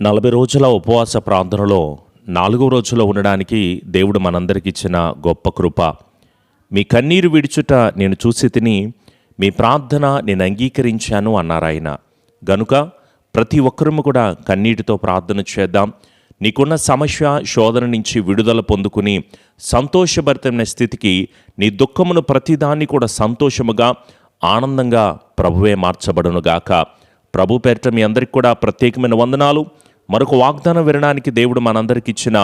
నలభై రోజుల ఉపవాస ప్రార్థనలో నాలుగో రోజులో ఉండడానికి దేవుడు మనందరికి ఇచ్చిన గొప్ప కృప. మీ కన్నీరు విడుచుట నేను చూసి తిని మీ ప్రార్థన నేను అంగీకరించాను అన్నారాయన గనుక ప్రతి ఒక్కరము కూడా కన్నీటితో ప్రార్థన చేద్దాం. నీకున్న సమస్య శోధన నుంచి విడుదల పొందుకుని సంతోషభరితమైన స్థితికి నీ దుఃఖమును ప్రతిదాన్ని కూడా సంతోషముగా ఆనందంగా ప్రభువే మార్చబడునుగాక. ప్రభు పేరిట మీ అందరికి కూడా ప్రత్యేకమైన వందనాలు. మరొక వాగ్దానం వినడానికి దేవుడు మనందరికి ఇచ్చిన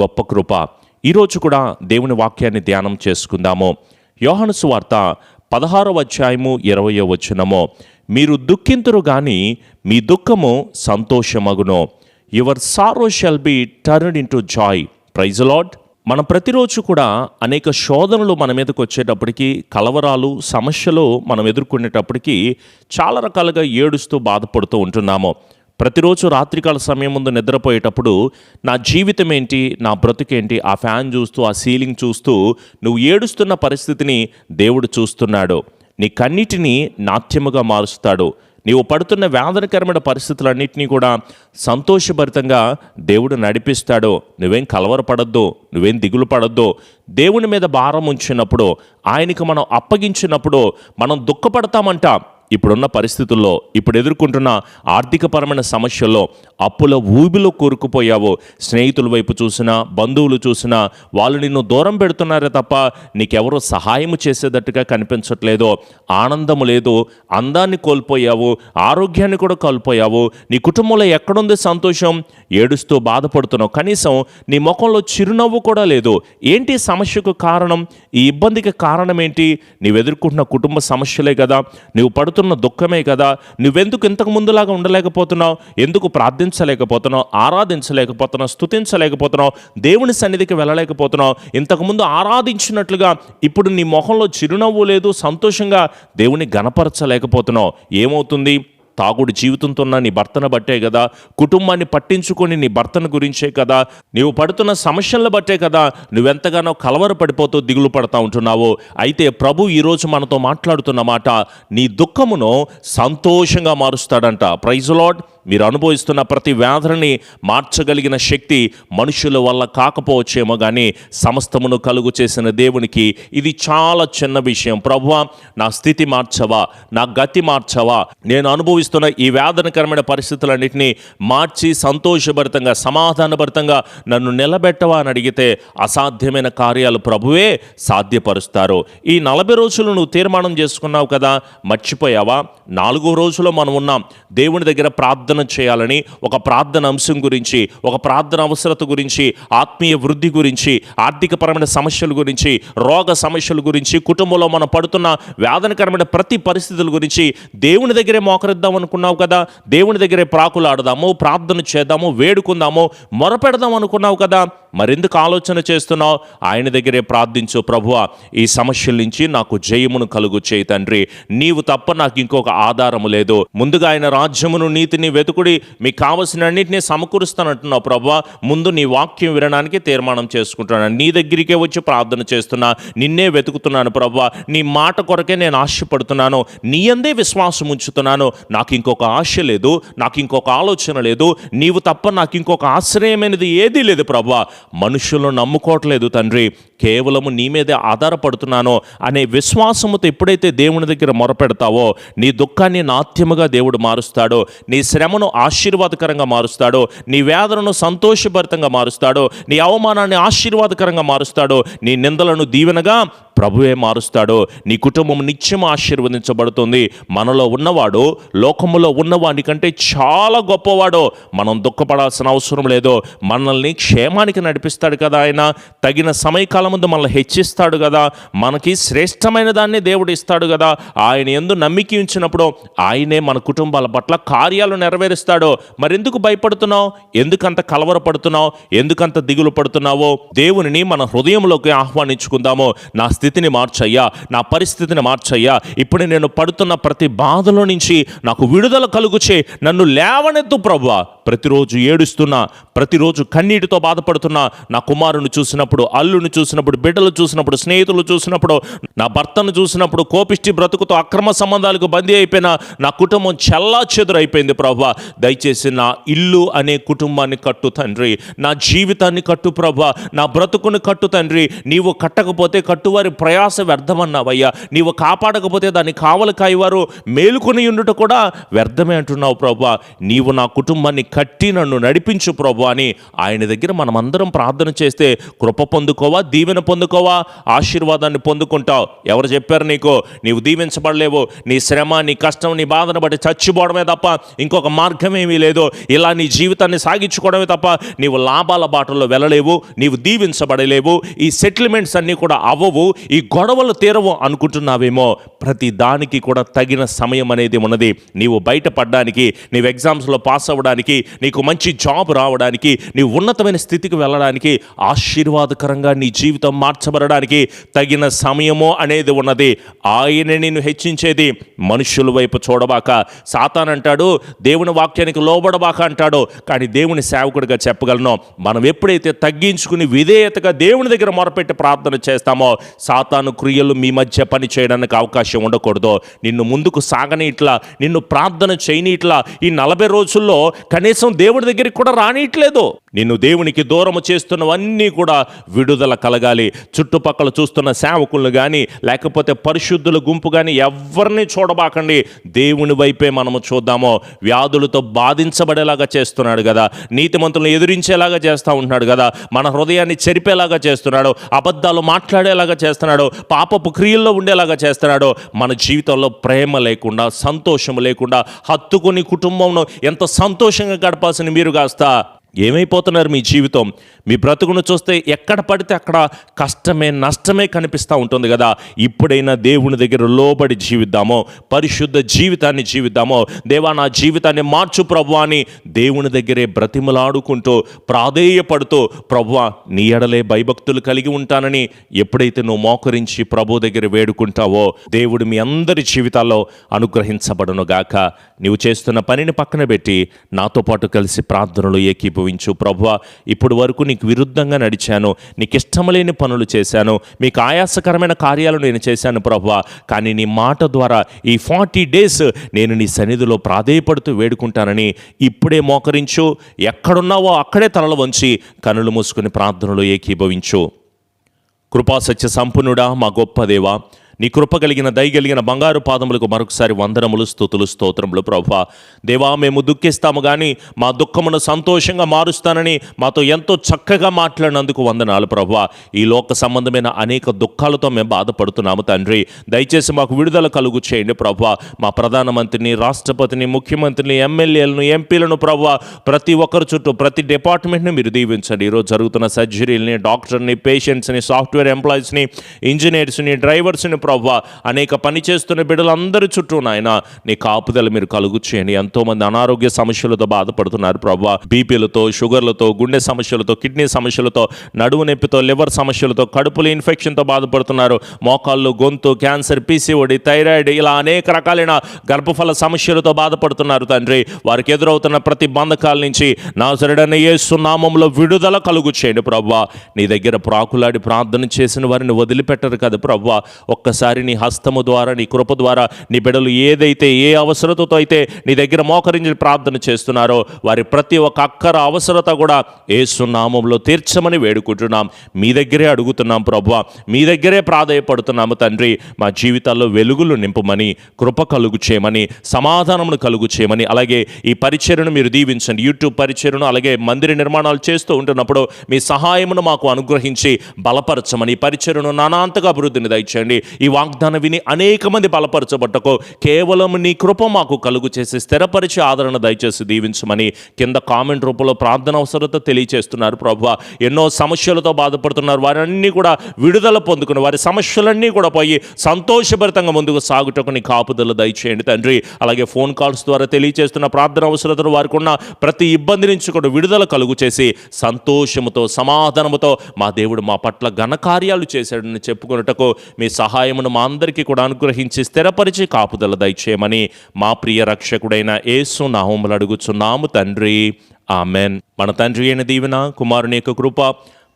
గొప్ప కృప. ఈరోజు కూడా దేవుని వాక్యాన్ని ధ్యానం చేసుకుందాము. యోహనసు సువార్త పదహారవ అధ్యాయము ఇరవయో వచనము. మీరు దుఃఖింతురు గాని మీ దుఃఖము సంతోషమగును. Your sorrow shall be turn into joy praise Lord మనం ప్రతిరోజు కూడా అనేక శోధనలు మన మీదకి వచ్చేటప్పటికి కలవరాలు సమస్యలు మనం ఎదుర్కొనేటప్పటికి చాలా రకాలుగా ఏడుస్తూ బాధపడుతూ ఉంటున్నాము. ప్రతిరోజు రాత్రికాల సమయం ముందు నిద్రపోయేటప్పుడు నా జీవితం ఏంటి నా బ్రతుకేంటి ఆ ఫ్యాన్ చూస్తూ ఆ సీలింగ్ చూస్తూ నువ్వు ఏడుస్తున్న పరిస్థితిని దేవుడు చూస్తున్నాడు. నీ కన్నిటిని నాట్యముగా మారుస్తాడు. నీవు పడుతున్న వేదనకరమైన పరిస్థితులన్నింటినీ కూడా సంతోషభరితంగా దేవుడు నడిపిస్తాడు. నువ్వేం కలవరపడద్దు నువ్వేం దిగులు పడద్దు దేవుని మీద భారం ఉంచినప్పుడు ఆయనకు మనం అప్పగించినప్పుడు మనం దుఃఖపడతామంట. ఇప్పుడున్న పరిస్థితుల్లో ఇప్పుడు ఎదుర్కొంటున్న ఆర్థికపరమైన సమస్యల్లో అప్పుల ఊబిలో కూరుకుపోయావో. స్నేహితుల వైపు చూసినా బంధువులు చూసినా వాళ్ళు నిన్ను దూరం పెడుతున్నారే తప్ప నీకెవరో సహాయం చేసేటట్టుగా కనిపించట్లేదో ఆనందము లేదు అందాన్ని కోల్పోయావు ఆరోగ్యాన్ని కూడా కోల్పోయావు నీ కుటుంబంలో ఎక్కడుంది సంతోషం? ఏడుస్తూ బాధపడుతున్నావు. కనీసం నీ ముఖంలో చిరునవ్వు కూడా లేదు. ఏంటి సమస్యకు కారణం? ఈ ఇబ్బందికి కారణం ఏంటి నీవు ఎదుర్కొంటున్న కుటుంబ సమస్యలే కదా. నువ్వు పడుతున్న దుఃఖమే కదా. నువ్వెందుకు ఇంతకు ముందులాగా ఉండలేకపోతున్నావు? ఎందుకు ప్రార్థించలేకపోతున్నావు? ఆరాధించలేకపోతున్నావు? స్తుతించలేకపోతున్నావు? దేవుని సన్నిధికి వెళ్ళలేకపోతున్నావు? ఇంతకుముందు ఆరాధించినట్లుగా ఇప్పుడు నీ మొహంలో చిరునవ్వు లేదు సంతోషంగా దేవుని గనపరచలేకపోతున్నావు. ఏమవుతుంది? తాగుడు జీవితంతో ఉన్న నీ భర్తను బట్టే కదా కుటుంబాన్ని పట్టించుకొని నీ భర్తను గురించే కదా నీవు పడుతున్న సమస్యలను బట్టే కదా నువ్వెంతగానో కలవరపడిపోతూ దిగులు పడతా ఉంటున్నావో. అయితే ప్రభు ఈరోజు మనతో మాట్లాడుతున్న మాట నీ దుఃఖమును సంతోషంగా మారుస్తాడంట. ప్రైజ్ లాడ్ మీరు అనుభవిస్తున్న ప్రతి వ్యాధులని మార్చగలిగిన శక్తి మనుషుల వల్ల కాకపోవచ్చేమో కానీ సమస్తమును కలుగు చేసిన దేవునికి ఇది చాలా చిన్న విషయం. ప్రభువా నా స్థితి మార్చవా? నా గతి మార్చవా? నేను అనుభవిస్తున్న ఈ వేదనకరమైన పరిస్థితులన్నింటినీ మార్చి సంతోషభరితంగా సమాధానభరితంగా నన్ను నిలబెట్టవా అని అడిగితే అసాధ్యమైన కార్యాలు ప్రభువే సాధ్యపరుస్తారు. ఈ నలభై రోజులు నువ్వు తీర్మానం చేసుకున్నావు కదా మర్చిపోయావా? నాలుగో రోజులో మనం ఉన్నాం. దేవుని దగ్గర ప్రార్థన చేయాలని ఒక ప్రార్థన అంశం గురించి ఒక ప్రార్థన అవసరత గురించి ఆత్మీయ వృద్ధి గురించి ఆర్థికపరమైన సమస్యల గురించి రోగ సమస్యల గురించి కుటుంబంలో మనం పడుతున్న వేదనకరమైన ప్రతి పరిస్థితుల గురించి దేవుని దగ్గరే మోకరిద్దాం అనుకున్నావు కదా? దేవుని దగ్గరే ప్రాకులాడదాము ప్రార్థన చేద్దాము వేడుకుందాము మొరపెడదాం అనుకున్నావు కదా? మరెందుకు ఆలోచన చేస్తున్నావు? ఆయన దగ్గరే ప్రార్థించు ప్రభువ ఈ సమస్యల నుంచి నాకు జయమును కలుగు చేయి తండ్రి. నీవు తప్ప నాకు ఇంకొక ఆధారము లేదు. ముందుగా ఆయన రాజ్యమును నీతిని వెతుకుడి మీకు కావలసిన అన్నింటినీ సమకూరుస్తానంటున్నావు ప్రభువా. ముందు నీ వాక్యం వినడానికి తీర్మానం చేసుకుంటున్నాను. నీ దగ్గరికే వచ్చి ప్రార్థన చేస్తున్నా. నిన్నే వెతుకుతున్నాను ప్రభువా. నీ మాట కొరకే నేను ఆశపడుతున్నాను. నీ అందే విశ్వాసం ఉంచుతున్నాను. నాకు ఇంకొక ఆశ లేదు. నాకు ఇంకొక ఆలోచన లేదు. నీవు తప్ప నాకు ఇంకొక ఆశ్రయమైనది ఏదీ లేదు ప్రభా మనుషులను నమ్ముకోవట్లేదు తండ్రి. కేవలము నీ మీదే ఆధారపడుతున్నాను అనే విశ్వాసముతో ఎప్పుడైతే దేవుని దగ్గర మొరపెడతావో నీ దుఃఖాన్ని నాట్యముగా దేవుడు మారుస్తాడో. నీ శ్రమను ఆశీర్వాదకరంగా మారుస్తాడో. నీ వేదనను సంతోషభరితంగా మారుస్తాడో. నీ అవమానాన్ని ఆశీర్వాదకరంగా మారుస్తాడో. నీ నిందలను దీవెనగా ప్రభువే మారుస్తాడో నీ కుటుంబం నిత్యం ఆశీర్వదించబడుతుంది. మనలో ఉన్నవాడు లోకములో ఉన్నవాడి కంటే చాలా గొప్పవాడో మనం దుఃఖపడాల్సిన అవసరం లేదు. మనల్ని క్షేమానికి నడిపిస్తాడు కదా ఆయన. తగిన సమయకాలం ముందు మనల్ని హెచ్చిస్తాడు కదా. మనకి శ్రేష్టమైన దాన్ని దేవుడు ఇస్తాడు కదా. ఆయన ఎందు నమ్మిక ఉంచినప్పుడు ఆయనే మన కుటుంబాల పట్ల కార్యాలు నెరవేరుస్తాడో. మరెందుకు భయపడుతున్నావు? ఎందుకంత కలవరపడుతున్నావు? ఎందుకంత దిగులు పడుతున్నావో? దేవునిని మన హృదయంలోకి ఆహ్వానించుకుందామో. నా స్థితి స్థితిని మార్చయ్యా. నా పరిస్థితిని మార్చయ్యా. ఇప్పుడు నేను పడుతున్న ప్రతి బాధలో నుంచి నాకు విడుదల కలుగుచే నన్ను లేవనెత్తు ప్రభు ప్రతిరోజు ఏడుస్తున్నా ప్రతిరోజు కన్నీటితో బాధపడుతున్నా నా కుమారుని చూసినప్పుడు అల్లుని చూసినప్పుడు బిడ్డలు చూసినప్పుడు స్నేహితులు చూసినప్పుడు నా భర్తను చూసినప్పుడు కోపిష్టి బ్రతుకుతో అక్రమ సంబంధాలకు బందీ అయిపోయిన నా కుటుంబం చల్లా చెదురైపోయింది ప్రభు. దయచేసి నా ఇల్లు అనే కుటుంబాన్ని కట్టు తండ్రి. నా జీవితాన్ని కట్టు ప్రభు. నా బ్రతుకుని కట్టు తండ్రి. నీవు కట్టకపోతే కట్టువారి ప్రయాస వ్యర్థమన్నావయ్యా. నీవు కాపాడకపోతే దాన్ని కావలకాయవారు మేలుకొని ఉండుట కూడా వ్యర్థమే అంటున్నావు ప్రభు. నీవు నా కుటుంబాన్ని కట్టి నన్ను నడిపించు ప్రభు అని ఆయన దగ్గర మనమందరం ప్రార్థన చేస్తే కృప పొందుకోవా దీవెన పొందుకోవా ఆశీర్వాదాన్ని పొందుకుంటావు. ఎవరు చెప్పారు నీకు? నీవు దీవించబడలేవు నీ శ్రమ నీ కష్టం నీ బాధను బట్టి చచ్చిపోవడమే తప్ప ఇంకొక మార్గం ఏమీ లేదు. ఇలా నీ జీవితాన్ని సాగించుకోవడమే తప్ప నీవు లాభాల బాటలో వెళ్ళలేవు నీవు దీవించబడలేవు ఈ సెటిల్మెంట్స్ అన్నీ కూడా అవ్వవు ఈ గొడవలు తీరవు అనుకుంటున్నావేమో. ప్రతి దానికి కూడా తగిన సమయం అనేది ఉన్నది. నీవు బయటపడడానికి నీవు ఎగ్జామ్స్లో పాస్ అవ్వడానికి నీకు మంచి జాబ్ రావడానికి నీ ఉన్నతమైన స్థితికి వెళ్ళడానికి ఆశీర్వాదకరంగా నీ జీవితం మార్చబడడానికి తగిన సమయము అనేది ఉన్నది. ఆయన నిన్ను హెచ్చించేది. మనుషుల వైపు చూడబాక. సాతాన్ అంటాడు దేవుని వాక్యానికి లోబడబాక అంటాడు. కానీ దేవుని సేవకుడిగా చెప్పగలను. మనం ఎప్పుడైతే తగ్గించుకుని విధేయతగా దేవుని దగ్గర మొరపెట్టి ప్రార్థన చేస్తామో సాతాను క్రియలు మీ మధ్య పని చేయడానికి అవకాశం ఉండకూడదు. నిన్ను ముందుకు సాగని ఇట్లా నిన్ను ప్రార్థన చేయని ఇట్లా ఈ నలభై రోజుల్లో కనీసం దేవుడి దగ్గరికి కూడా రానియట్లేదు. నిన్ను దేవునికి దూరము చేస్తున్నవన్నీ కూడా విడుదల కలగాలి. చుట్టుపక్కల చూస్తున్న సేవకులను కానీ లేకపోతే పరిశుద్ధుల గుంపు కానీ ఎవరిని చూడబాకండి. దేవుని వైపే మనము చూద్దామో. వ్యాధులతో బాధించబడేలాగా చేస్తున్నాడు కదా. నీతిమంతులను ఎదిరించేలాగా చేస్తూ ఉంటున్నాడు కదా. మన హృదయాన్ని చెరిపేలాగా చేస్తున్నాడు. అబద్ధాలు మాట్లాడేలాగా చేస్తున్నాడు. పాపపు క్రియల్లో ఉండేలాగా చేస్తున్నాడు. మన జీవితంలో ప్రేమ లేకుండా సంతోషం లేకుండా హత్తుకుని కుటుంబంలో ఎంత సంతోషంగా గడపాల్సిన మీరు కాస్త ఏమైపోతున్నారు మీ జీవితం? మీ బ్రతుకును చూస్తే ఎక్కడ పడితే అక్కడ కష్టమే నష్టమే కనిపిస్తూ ఉంటుంది కదా. ఇప్పుడైనా దేవుని దగ్గర లోబడి జీవిద్దామో పరిశుద్ధ జీవితాన్ని జీవిద్దామో దేవా నా జీవితాన్ని మార్చు ప్రభు అని దేవుని దగ్గరే బ్రతిమలాడుకుంటూ ప్రాధేయపడుతూ ప్రభు నీ ఎడలే భయభక్తులు కలిగి ఉంటానని ఎప్పుడైతే నువ్వు మోకరించి ప్రభు దగ్గర వేడుకుంటావో దేవుడు మీ అందరి జీవితాల్లో అనుగ్రహించబడును గాక నీవు చేస్తున్న పనిని పక్కన పెట్టి నాతో పాటు కలిసి ప్రార్థనలు అనుభవించు. ప్రభు ఇప్పుడు వరకు నీకు విరుద్ధంగా నడిచాను. నీకు ఇష్టమలేని పనులు చేశాను. మీకు ఆయాసకరమైన కార్యాలు నేను చేశాను ప్రభు కానీ నీ మాట ద్వారా ఈ ఫార్టీ డేస్ నేను నీ సన్నిధిలో ప్రాధేయపడుతూ వేడుకుంటానని ఇప్పుడే మోకరించు. ఎక్కడున్నావో అక్కడే తలలు వంచి కనులు మూసుకుని ప్రార్థనలు ఏకీభవించు. కృపా సత్య సంపన్నుడా మా గొప్ప దేవా నీ కృప కలిగిన దయగలిగిన బంగారు పాదములకు మరొకసారి వందనములు స్థుతులు స్తోత్రములు ప్రభా. దేవా మేము దుఃఖిస్తాము కానీ మా దుఃఖమును సంతోషంగా మారుస్తానని మాతో ఎంతో చక్కగా మాట్లాడినందుకు వందనాలు ప్రభా. ఈ లోక సంబంధమైన అనేక దుఃఖాలతో మేము బాధపడుతున్నాము తండ్రి. దయచేసి మాకు విడుదల కలుగు చేయండి ప్రభా. మా ప్రధానమంత్రిని రాష్ట్రపతిని ముఖ్యమంత్రిని ఎమ్మెల్యేలను ఎంపీలను ప్రభా. ప్రతి ఒక్కరి చుట్టూ ప్రతి డిపార్ట్మెంట్ని మీరు దీవించండి. ఈరోజు జరుగుతున్న సర్జరీలని డాక్టర్ని పేషెంట్స్ని సాఫ్ట్వేర్ ఎంప్లాయీస్ని ఇంజనీర్స్ని డ్రైవర్స్ని ప్రవ్వ అనేక పని చేస్తున్న బిడ్డలందరి చుట్టూ నాయన నీ కాపుదల మీరు కలుగు చేయండి ఎంతోమంది అనారోగ్య సమస్యలతో బాధపడుతున్నారు ప్రవ్వ. బీపీలతో షుగర్లతో గుండె సమస్యలతో కిడ్నీ సమస్యలతో నడువు నొప్పితో లివర్ సమస్యలతో కడుపులో ఇన్ఫెక్షన్తో బాధపడుతున్నారు. మోకాళ్ళు గొంతు క్యాన్సర్ పీసీఓడి థైరాయిడ్ ఇలా అనేక రకాలైన గర్భఫల సమస్యలతో బాధపడుతున్నారు తండ్రి. వారికి ఎదురవుతున్న ప్రతి బంధకాల నుంచి నా సరడన యేసు నామంలో విడుదల కలుగు చేయండి ప్రవ్వ. నీ దగ్గర ప్రాకులాడి ప్రార్థన చేసిన వారిని వదిలిపెట్టరు కదా ప్రవ్వా. ఒక్కసారి నీ హస్తము ద్వారా నీ కృప ద్వారా నీ బిడలు ఏదైతే ఏ అవసరతతో అయితే నీ దగ్గర మోకరించి ప్రార్థన చేస్తున్నారో వారి ప్రతి ఒక్క అక్కర అవసరత కూడా ఏసునామంలో తీర్చమని వేడుకుంటున్నాం. మీ దగ్గరే అడుగుతున్నాం ప్రభు మీ దగ్గరే ప్రాధాయపడుతున్నాము తండ్రి. మా జీవితాల్లో వెలుగులు నింపమని కృప కలుగు చేయమని సమాధానమును కలుగు చేయమని అలాగే ఈ పరిచయను మీరు దీవించండి. యూట్యూబ్ పరిచయను అలాగే మందిర నిర్మాణాలు చేస్తూ ఉంటున్నప్పుడు మీ సహాయమును మాకు అనుగ్రహించి బలపరచమని ఈ పరిచయను నానాంతగా అభివృద్ధిని దయచేయండి. ఈ వాగ్దానం విని అనేక మంది బలపరచబట్టకు కేవలం నీ కృప మాకు కలుగు చేసి స్థిరపరిచి ఆదరణ దయచేసి దీవించమని కింద కామెంట్ రూపంలో ప్రార్థన అవసరత తెలియచేస్తున్నారు ప్రభు ఎన్నో సమస్యలతో బాధపడుతున్నారు. వారన్నీ కూడా విడుదల పొందుకుని వారి సమస్యలన్నీ కూడా పోయి సంతోషభరితంగా ముందుకు సాగుటకు నీ దయచేయండి తండ్రి. అలాగే ఫోన్ కాల్స్ ద్వారా తెలియచేస్తున్న ప్రార్థన అవసరతను వారికి ఉన్న ప్రతి ఇబ్బంది నుంచి కూడా విడుదల కలుగు చేసి సంతోషముతో సమాధానముతో మా దేవుడు మా పట్ల ఘనకార్యాలు చేశాడని చెప్పుకున్నటకు మీ సహాయం సహాయమును మా అందరికీ కూడా అనుగ్రహించి స్థిరపరిచి కాపుదల దయచేయమని మా ప్రియ రక్షకుడైన యేసు నాహోములు అడుగుచున్నాము తండ్రి. ఆమెన్. మన తండ్రి అయిన దీవెన కుమారుని యొక్క కృప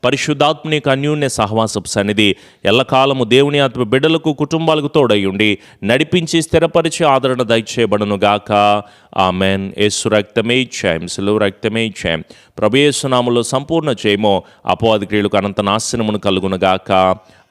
పరిశుద్ధాత్మని యొక్క అన్యోన్య సహవాసపు సన్నిధి ఎల్లకాలము దేవుని ఆత్మ బిడ్డలకు కుటుంబాలకు తోడయ్యుండి నడిపించి స్థిరపరిచి ఆదరణ దయచేయబడును గాక. ఆమెన్. యేసు రక్తమే ఇచ్చాయం సులువు రక్తమే ఇచ్చాయం ప్రభు యేసునామలో సంపూర్ణ చేయమో అపవాది క్రియలకు అనంత నాశనమును కలుగునుగాక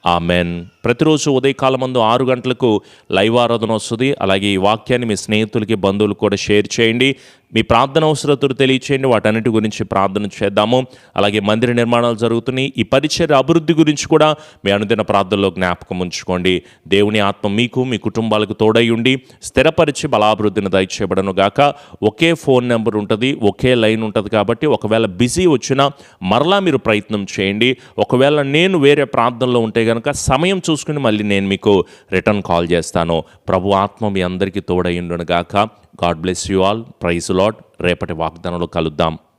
ఆమెన్. ప్రతిరోజు ఉదయకాలమందు ఆరు గంటలకు లైవ్ ఆరాధన వస్తుంది అలాగే ఈ వాక్యాన్ని మీ స్నేహితులకి బంధువులకు కూడా షేర్ చేయండి. మీ ప్రార్థన అవసరతలు తెలియచేయండి. వాటన్నిటి గురించి ప్రార్థన చేద్దాము. అలాగే మందిర నిర్మాణాలు జరుగుతున్నాయి. ఈ పరిచయ అభివృద్ధి గురించి కూడా మీ అనుదిన ప్రార్థనలో జ్ఞాపకం ఉంచుకోండి. దేవుని ఆత్మ మీకు మీ కుటుంబాలకు తోడై ఉండి స్థిరపరిచి బలాభివృద్ధిని దయచేయబడను గాక. ఒకే ఫోన్ నెంబర్ ఉంటుంది ఒకే లైన్ ఉంటుంది కాబట్టి ఒకవేళ బిజీ వచ్చినా మరలా మీరు ప్రయత్నం చేయండి. ఒకవేళ నేను వేరే ప్రార్థనలో ఉంటే కనుక సమయం చూసుకుని మళ్ళీ నేను మీకు రిటర్న్ కాల్ చేస్తాను. ప్రభు ఆత్మ మీ అందరికీ తోడై గాక. God bless you all. Praise Lord రేపటి వాగ్దానంలో కలుద్దాం.